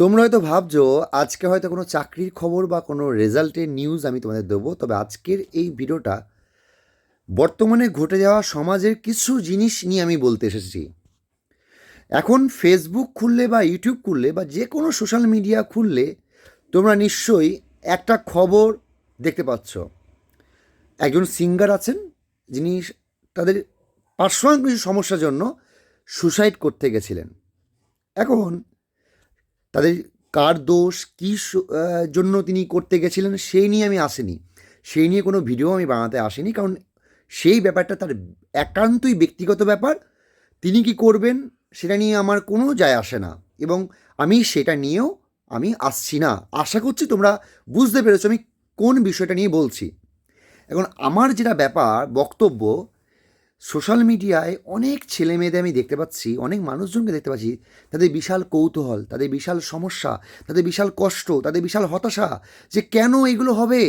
তোমরা হয়তো ভাবছ, আজকে হয়তো কোনো চাকরির খবর বা কোনো রেজাল্টের নিউজ আমি তোমাদের দেবো, তবে আজকের এই ভিডিওটা বর্তমানে ঘটে যাওয়া সমাজের কিছু জিনিস নিয়ে আমি বলতে এসেছি। এখন ফেসবুক খুললে বা ইউটিউব খুললে বা যে কোনো সোশ্যাল মিডিয়া খুললে তোমরা নিশ্চয়ই একটা খবর দেখতে পাচ্ছ। একজন সিঙ্গার আছেন, যিনি তাদের পার্সোনাল কিছু সমস্যার জন্য সুসাইড করতে গেছিলেন। এখন তাদের কার দোষ, কী জন্য তিনি করতে গেছিলেন, সেই নিয়ে আমি আসিনি। সেই নিয়ে কোনো ভিডিও আমি বানাতে আসিনি, কারণ সেই ব্যাপারটা তার একান্তই ব্যক্তিগত ব্যাপার। তিনি কি করবেন, সেটা নিয়ে আমার কোনো যায় আসে না এবং আমি সেটা নিয়েও আমি আসছি না। আশা করছি তোমরা বুঝতে পেরেছ আমি কোন বিষয়টা নিয়ে বলছি। এখন আমার যেটা ব্যাপার, বক্তব্য সোশ্যাল মিডিয়ায় অনেক ছেলে মেয়েদের আমি দেখতে পাচ্ছি, অনেক মানুষজনকে দেখতে পাচ্ছি, তাদের বিশাল কৌতূহল, তাদের বিশাল সমস্যা, তাদের বিশাল কষ্ট, তাদের বিশাল হতাশা যে কেন এগুলো হবে?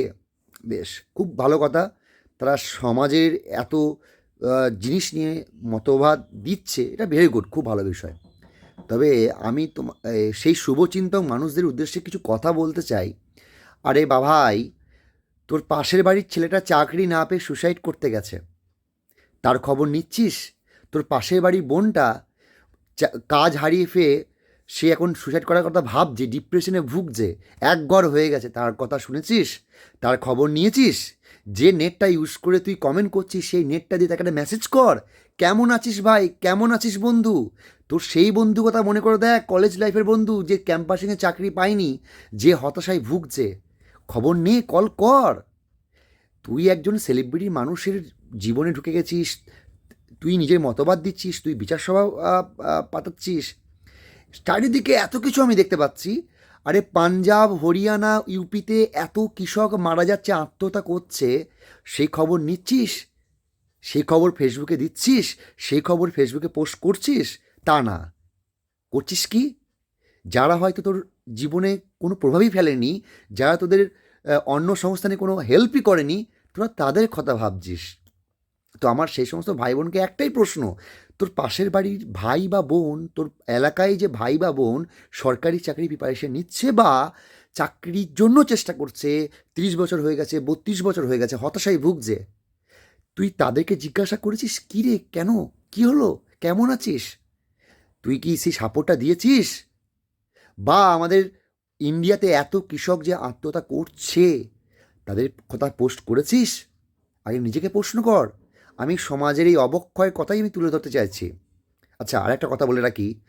বেশ, খুব ভালো কথা। তারা সমাজের এত জিনিস নিয়ে মতবাদ দিচ্ছে, এটা ভেরি গুড খুব ভালো বিষয়। তবে আমি তোমা সেই শুভচিন্তক মানুষদের উদ্দেশ্যে কিছু কথা বলতে চাই। আরে বাভাই তোর পাশের বাড়ির ছেলেটা চাকরি না পেয়ে সুসাইড করতে গেছে। তার খবর নিচ্ছিস? তোর পাশের বাড়ির বোনটা কাজ হারিয়ে ফেয়ে সে এখন সুসাইড করার কথা ভাবছে ডিপ্রেশনে ভুগছে। এক ঘর হয়ে গেছে, তার কথা শুনেছিস? তার খবর নিয়েছিস? যে নেটটা ইউজ করে তুই কমেন্ট করছিস, সেই নেটটা দিয়ে তাকে একটা মেসেজ কর। কেমন আছিস ভাই? কেমন আছিস বন্ধু? তোর সেই বন্ধু কথা মনে করে দেখ কলেজ লাইফের বন্ধু, যে ক্যাম্পাসিংয়ে চাকরি পায়নি, যে হতাশায় ভুগছে। খবর নে কল কর। তুই একজন সেলিব্রিটি মানুষের জীবনে ঢুকে গেছিস, তুই নিজের মতবাদ দিচ্ছিস, তুই বিচার সভা পাতাচ্ছিস চারিদিকে এত কিছু আমি দেখতে পাচ্ছি। আরে পাঞ্জাব, হরিয়ানা, ইউপিতে এত কৃষক মারা যাচ্ছে, আত্মহত্যা করছে, সেই খবর নিচ্ছিস? সেই খবর ফেসবুকে দিচ্ছিস? সেই খবর ফেসবুকে পোস্ট করছিস? তা না। করছিস কি? যারা হয়তো তোর জীবনে কোনো প্রভাবই ফেলেনি, যারা তোদের অন্য সংস্থানে কোনো হেল্পই করেনি, তোরা তাদের কথা ভাবছিস। তো আমার সেই সমস্ত ভাই বোনকে একটাই প্রশ্ন, তোর পাশের বাড়ির ভাই বা বোন, তোর এলাকায় যে ভাই বা বোন সরকারি চাকরি প্রিপারেশন নিচ্ছে বা চাকরির জন্য চেষ্টা করছে, তিরিশ বছর হয়ে গেছে, বত্রিশ বছর হয়ে গেছে, হতাশায় ভুগছে, তুই তাদেরকে জিজ্ঞাসা করেছিস, কী রে, কেন? কি হলো? কেমন আছিস? তুই কি সেই সাপোর্টটা দিয়েছিস? বা আমাদের ইন্ডিয়াতে এত কৃষক যে আত্মহত্যা করছে, তাদের কথা পোস্ট করেছিস? আগে নিজেকে প্রশ্ন কর। আমি সমাজের এই অবক্ষয়ের কথাই আমি তুলে ধরতে চাইছি। আচ্ছা আর একটা কথা বলে রাখি।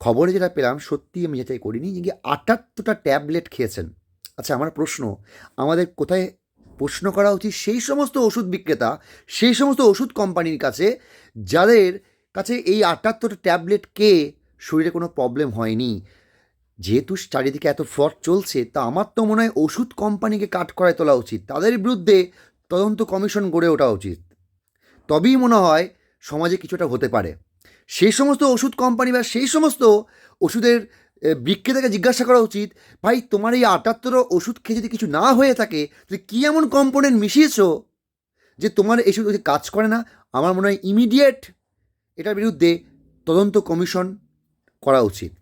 খবরে যেটা পেলাম, সত্যি আমি যাচাই করিনি, যে আটাত্তরটা ট্যাবলেট খেয়েছেন। আচ্ছা আমার প্রশ্ন, আমাদের কোথায় প্রশ্ন করা উচিত সেই সমস্ত ওষুধ বিক্রেতা, সেই সমস্ত ওষুধ কোম্পানির কাছে, যাদের কাছে এই আটাত্তরটা ট্যাবলেট কে শরীরে কোনো প্রবলেম হয়নি? যেহেতু চারিদিকে এত ফ্রড চলছে, তা আমার তো মনে হয় ওষুধ কোম্পানিকে কাট করায় তোলা উচিত। তাদের বিরুদ্ধে তদন্ত কমিশন গড়ে ওঠা উচিত। তবেই মনে হয় সমাজে কিছুটা হতে পারে। সেই সমস্ত ওষুধ কোম্পানি বা সেই সমস্ত ওষুধের বিক্রেতাকে জিজ্ঞাসা করা উচিত, ভাই, তোমার এই আটাত্তর ওষুধ খেয়ে যদি কিছু না হয়ে থাকে তুমি কী এমন কম্পোনেন্ট মিশিয়েছো যে তোমার এই ওষুধ কাজ করে না? আমার মনে হয় ইমিডিয়েট এটার বিরুদ্ধে তদন্ত কমিশন করা উচিত।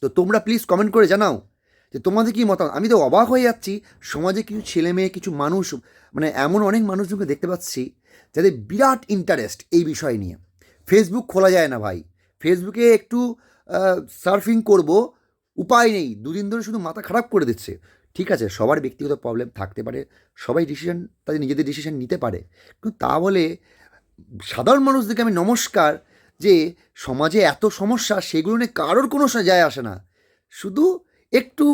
তো তোমরা প্লিজ কমেন্ট করে জানাও। যে তোমাদের কি মতামত? আমি তো অবাক হয়ে যাচ্ছি। সমাজে কিছু ছেলে মেয়ে কিছু মানুষ মানে এমন অনেক মানুষজনকে দেখতে পাচ্ছি যাদের বিরাট ইন্টারেস্ট এই বিষয় নিয়ে। ফেসবুক খোলা যায় না ভাই। ফেসবুকে একটু সার্ফিং করব, উপায় নেই। দুদিন ধরে শুধু মাথা খারাপ করে দিচ্ছে। ঠিক আছে, সবার ব্যক্তিগত প্রবলেম থাকতে পারে। সবাই ডিসিশন তাদের নিজেদের ডিসিশন নিতে পারে। কিন্তু তা বলে সাধারণ মানুষদেরকে আমি নমস্কার যে সমাজে এত সমস্যা, সেগুলো নিয়ে কারোর কোনো যায় আসে না। শুধু একটু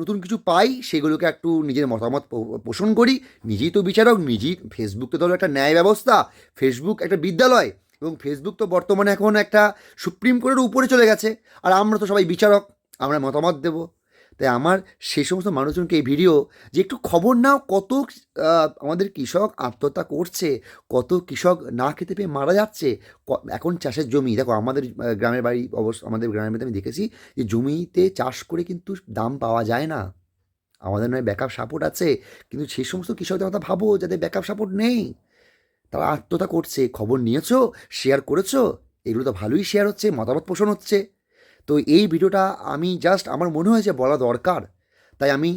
নতুন কিছু পাই, সেগুলোকে একটু নিজের মতামত পোষণ করি। নিজেই তো বিচারক, নিজেই ফেসবুক তো ধরো একটা ন্যায় ব্যবস্থা ফেসবুক একটা বিদ্যালয়, এবং ফেসবুক তো বর্তমানে এখন একটা সুপ্রিম কোর্টের উপরে চলে গেছে। আর আমরা তো সবাই বিচারক, আমরা মতামত দেব। তাই আমার সেই সমস্ত মানুষজনকে এই ভিডিও যে একটু খবর নাও, কত আমাদের কৃষক আত্মহত্যা করছে, কত কৃষক না খেতে পেয়ে মারা যাচ্ছে এখন চাষের জমি। দেখো, আমাদের গ্রামের বাড়ি অবশ্য, আমাদের গ্রামের বাড়িতে আমি দেখেছি যে জমিতে চাষ করে কিন্তু দাম পাওয়া যায় না। আমাদের নয় ব্যাকআপ সাপোর্ট আছে, কিন্তু সেই সমস্ত কৃষকদের কথা ভাবো, যাদের ব্যাকআপ সাপোর্ট নেই। তারা আত্মহত্যা করছে। খবর নিয়েছো শেয়ার করেছ, এগুলো তো ভালোই শেয়ার হচ্ছে, মতামত পোষণ হচ্ছে। তো এই ভিডিওটা আমি জাস্ট আমার মনে হয়েছে বলা দরকার। তাই আমি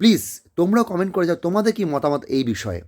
প্লিজ তোমরা কমেন্ট করে যাও তোমাদের কি মতামত এই বিষয়ে।